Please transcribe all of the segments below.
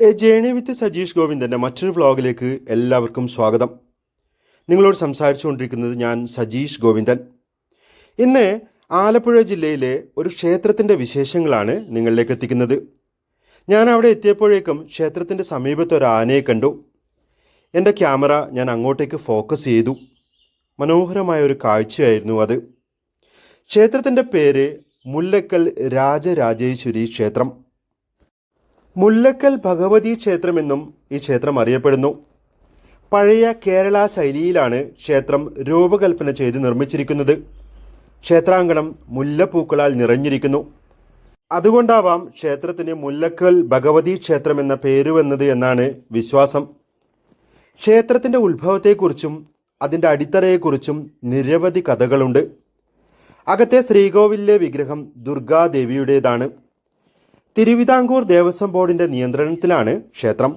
A journey with Sajeesh ഗോവിന്ദന്റെ മറ്റൊരു വ്ളോഗിലേക്ക് എല്ലാവർക്കും സ്വാഗതം. നിങ്ങളോട് സംസാരിച്ചുകൊണ്ടിരിക്കുന്നത് ഞാൻ സജീഷ് ഗോവിന്ദൻ. ഇന്ന് ആലപ്പുഴ ജില്ലയിലെ ഒരു ക്ഷേത്രത്തിന്റെ വിശേഷങ്ങളാണ് നിങ്ങളിലേക്ക് എത്തിക്കുന്നത്. ഞാൻ അവിടെ എത്തിയപ്പോഴേക്കും ക്ഷേത്രത്തിന്റെ സമീപത്ത് ഒരു ആനയെ കണ്ടു. എന്റെ ക്യാമറ ഞാൻ അങ്ങോട്ടേക്ക് ഫോക്കസ് ചെയ്തു. മനോഹരമായ ഒരു കാഴ്ചയായിരുന്നു അത്. ക്ഷേത്രത്തിന്റെ പേര് മുല്ലക്കൽ രാജരാജേശ്വരി ക്ഷേത്രം. മുല്ലക്കൽ ഭഗവതി ക്ഷേത്രമെന്നും ഈ ക്ഷേത്രം അറിയപ്പെടുന്നു. പഴയ കേരള ശൈലിയിലാണ് ക്ഷേത്രം രൂപകൽപ്പന ചെയ്ത് നിർമ്മിച്ചിരിക്കുന്നത്. ക്ഷേത്രാങ്കണം മുല്ലപ്പൂക്കളാൽ നിറഞ്ഞിരിക്കുന്നു. അതുകൊണ്ടാവാം ക്ഷേത്രത്തിന് മുല്ലക്കൽ ഭഗവതി ക്ഷേത്രം എന്ന പേര് വന്നത് എന്നാണ് വിശ്വാസം. ക്ഷേത്രത്തിന്റെ ഉത്ഭവത്തെക്കുറിച്ചും അതിന്റെ അടിത്തറയെക്കുറിച്ചും നിരവധി കഥകളുണ്ട്. അകത്തെ ശ്രീകോവിലിലെ വിഗ്രഹം ദുർഗാദേവിയുടേതാണ്. തിരുവിതാംകൂർ ദേവസ്വം ബോർഡിന്റെ നിയന്ത്രണത്തിലാണ് ക്ഷേത്രം.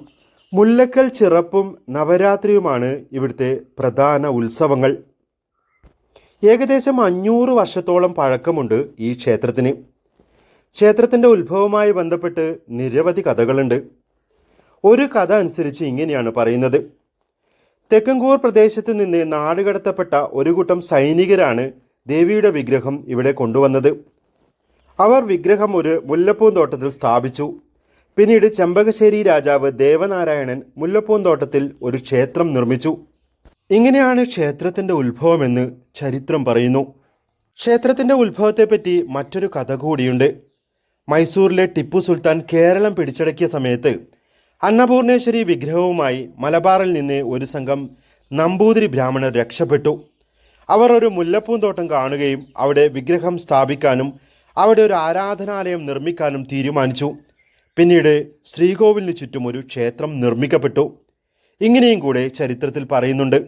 മുല്ലക്കൽ ചിറപ്പും നവരാത്രിയുമാണ് ഇവിടുത്തെ പ്രധാന ഉത്സവങ്ങൾ. ഏകദേശം അഞ്ഞൂറ് വർഷത്തോളം പഴക്കമുണ്ട് ഈ ക്ഷേത്രത്തിന്. ക്ഷേത്രത്തിന്റെ ഉത്ഭവവുമായി ബന്ധപ്പെട്ട് നിരവധി കഥകളുണ്ട്. ഒരു കഥ അനുസരിച്ച് ഇങ്ങനെയാണ് പറയുന്നത്. തെക്കങ്കൂർ പ്രദേശത്ത് നിന്ന് നാടുകടത്തപ്പെട്ട ഒരു കൂട്ടം സൈനികരാണ് ദേവിയുടെ വിഗ്രഹം ഇവിടെ കൊണ്ടുവന്നത്. അവർ വിഗ്രഹം ഒരു മുല്ലപ്പൂന്തോട്ടത്തിൽ സ്ഥാപിച്ചു. പിന്നീട് ചെമ്പകശ്ശേരി രാജാവ് ദേവനാരായണൻ മുല്ലപ്പൂന്തോട്ടത്തിൽ ഒരു ക്ഷേത്രം നിർമ്മിച്ചു. ഇങ്ങനെയാണ് ക്ഷേത്രത്തിന്റെ ഉത്ഭവമെന്ന് ചരിത്രം പറയുന്നു. ക്ഷേത്രത്തിന്റെ ഉത്ഭവത്തെപ്പറ്റി മറ്റൊരു കഥ കൂടിയുണ്ട്. മൈസൂരിലെ ടിപ്പു സുൽത്താൻ കേരളം പിടിച്ചടക്കിയ സമയത്ത് അന്നപൂർണേശ്വരി വിഗ്രഹവുമായി മലബാറിൽ നിന്ന് ഒരു സംഘം നമ്പൂതിരി ബ്രാഹ്മണർ രക്ഷപ്പെട്ടു. അവർ ഒരു മുല്ലപ്പൂന്തോട്ടം കാണുകയും അവിടെ വിഗ്രഹം സ്ഥാപിക്കാനും അവിടെ ഒരു ആരാധനാലയം നിർമ്മിക്കാനും തീരുമാനിച്ചു. പിന്നീട് ശ്രീകോവിലിന് ചുറ്റും ഒരു ക്ഷേത്രം നിർമ്മിക്കപ്പെട്ടു. ഇങ്ങനെയും കൂടെ ചരിത്രത്തിൽ പറയുന്നുണ്ട്.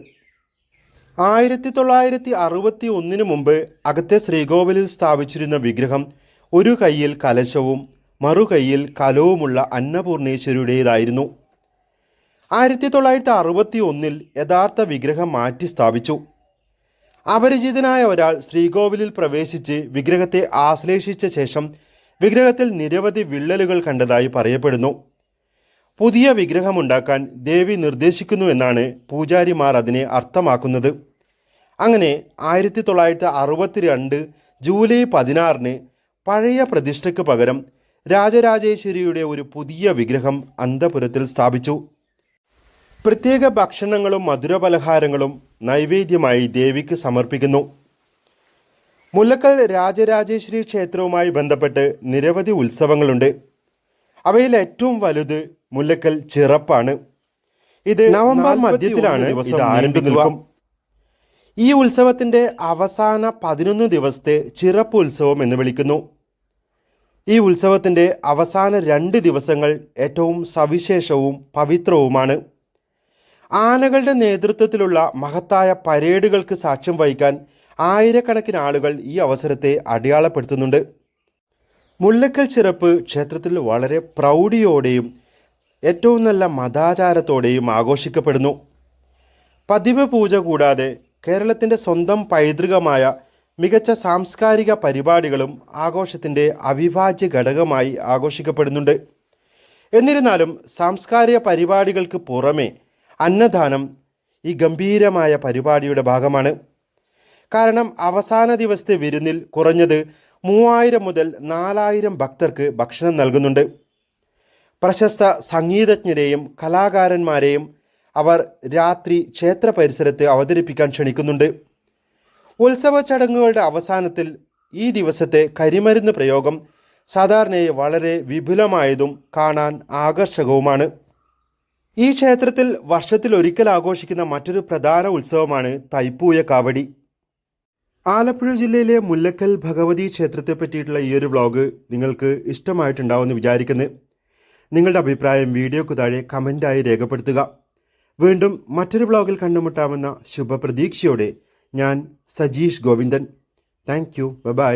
ആയിരത്തി തൊള്ളായിരത്തി അറുപത്തി ഒന്നിനു മുമ്പ് അകത്തെ ശ്രീകോവിലിൽ സ്ഥാപിച്ചിരുന്ന വിഗ്രഹം ഒരു കൈയിൽ കലശവും മറുകൈയിൽ കലവുമുള്ള അന്നപൂർണേശ്വരിയുടേതായിരുന്നു ആയിരത്തി തൊള്ളായിരത്തി അറുപത്തി ഒന്നിൽ യഥാർത്ഥ വിഗ്രഹം മാറ്റി സ്ഥാപിച്ചു. അപരിചിതനായ ഒരാൾ ശ്രീകോവിലിൽ പ്രവേശിച്ച് വിഗ്രഹത്തെ ആശ്ലേഷിച്ച ശേഷം വിഗ്രഹത്തിൽ നിരവധി വിള്ളലുകൾ കണ്ടതായി പറയപ്പെടുന്നു. പുതിയ വിഗ്രഹമുണ്ടാക്കാൻ ദേവി നിർദ്ദേശിക്കുന്നു എന്നാണ് പൂജാരിമാർ അതിനെ അർത്ഥമാക്കുന്നത്. അങ്ങനെ ആയിരത്തി തൊള്ളായിരത്തി അറുപത്തിരണ്ട് ജൂലൈ പതിനാറിന് പഴയ പ്രതിഷ്ഠയ്ക്ക് പകരം രാജരാജേശ്വരിയുടെ ഒരു പുതിയ വിഗ്രഹം അന്തപുരത്തിൽ സ്ഥാപിച്ചു. പ്രത്യേക ഭക്ഷണങ്ങളും മധുരപലഹാരങ്ങളും നൈവേദ്യമായി ദേവിക്ക് സമർപ്പിക്കുന്നു. മുല്ലക്കൽ രാജരാജേശ്വരി ക്ഷേത്രവുമായി ബന്ധപ്പെട്ട് നിരവധി ഉത്സവങ്ങളുണ്ട്. അവയിൽ ഏറ്റവും വലുത് മുല്ലക്കൽ ചിറപ്പാണ്. ഇത് നവംബർ മധ്യത്തിലാണ് ഇത് ആരംഭിക്കുക. ഈ ഉത്സവത്തിന്റെ അവസാന പതിനൊന്ന് ദിവസത്തെ ചിറപ്പ് ഉത്സവം എന്ന് വിളിക്കുന്നു. ഈ ഉത്സവത്തിന്റെ അവസാന രണ്ട് ദിവസങ്ങൾ ഏറ്റവും സവിശേഷവും പവിത്രവുമാണ്. ആനകളുടെ നേതൃത്വത്തിലുള്ള മഹത്തായ പരേഡുകൾക്ക് സാക്ഷ്യം വഹിക്കാൻ ആയിരക്കണക്കിന് ആളുകൾ ഈ അവസരത്തെ അടയാളപ്പെടുത്തുന്നുണ്ട്. മുല്ലക്കൽ ചിറപ്പ് ക്ഷേത്രത്തിൽ വളരെ പ്രൗഢിയോടെയും ഏറ്റവും നല്ല മതാചാരത്തോടെയും ആഘോഷിക്കപ്പെടുന്നു. പതിവ് പൂജ കൂടാതെ കേരളത്തിന്റെ സ്വന്തം പൈതൃകമായ മികച്ച സാംസ്കാരിക പരിപാടികളും ആഘോഷത്തിന്റെ അവിഭാജ്യ ഘടകമായി ആഘോഷിക്കപ്പെടുന്നുണ്ട്. എന്നിരുന്നാലും സാംസ്കാരിക പരിപാടികൾക്ക് പുറമെ അന്നദാനം ഈ ഗംഭീരമായ പരിപാടിയുടെ ഭാഗമാണ്. കാരണം അവസാന ദിവസത്തെ വിരുന്നിൽ കുറഞ്ഞത് മൂവായിരം മുതൽ നാലായിരം ഭക്തർക്ക് ഭക്ഷണം നൽകുന്നുണ്ട്. പ്രശസ്ത സംഗീതജ്ഞരെയും കലാകാരന്മാരെയും അവർ രാത്രി ക്ഷേത്ര പരിസരത്ത് അവതരിപ്പിക്കാൻ ക്ഷണിക്കുന്നുണ്ട്. ഉത്സവ ചടങ്ങുകളുടെ അവസാനത്തിൽ ഈ ദിവസത്തെ കരിമരുന്ന് പ്രയോഗം സാധാരണയായി വളരെ വിപുലമായതും കാണാൻ ആകർഷകവുമാണ്. ഈ ക്ഷേത്രത്തിൽ വർഷത്തിൽ ഒരിക്കൽ ആഘോഷിക്കുന്ന മറ്റൊരു പ്രധാന ഉത്സവമാണ് തൈപ്പൂയ കാവടി. ആലപ്പുഴ ജില്ലയിലെ മുല്ലക്കൽ ഭഗവതി ക്ഷേത്രത്തെ പറ്റിയിട്ടുള്ള ഈ ഒരു വ്ളോഗ് നിങ്ങൾക്ക് ഇഷ്ടമായിട്ടുണ്ടാവുമെന്ന് വിചാരിക്കുന്നു. നിങ്ങളുടെ അഭിപ്രായം വീഡിയോക്ക് താഴെ കമന്റായി രേഖപ്പെടുത്തുക. വീണ്ടും മറ്റൊരു വ്ളോഗിൽ കണ്ടുമുട്ടാമെന്ന ശുഭപ്രതീക്ഷയോടെ ഞാൻ Sajeesh Govindan. Thank you bye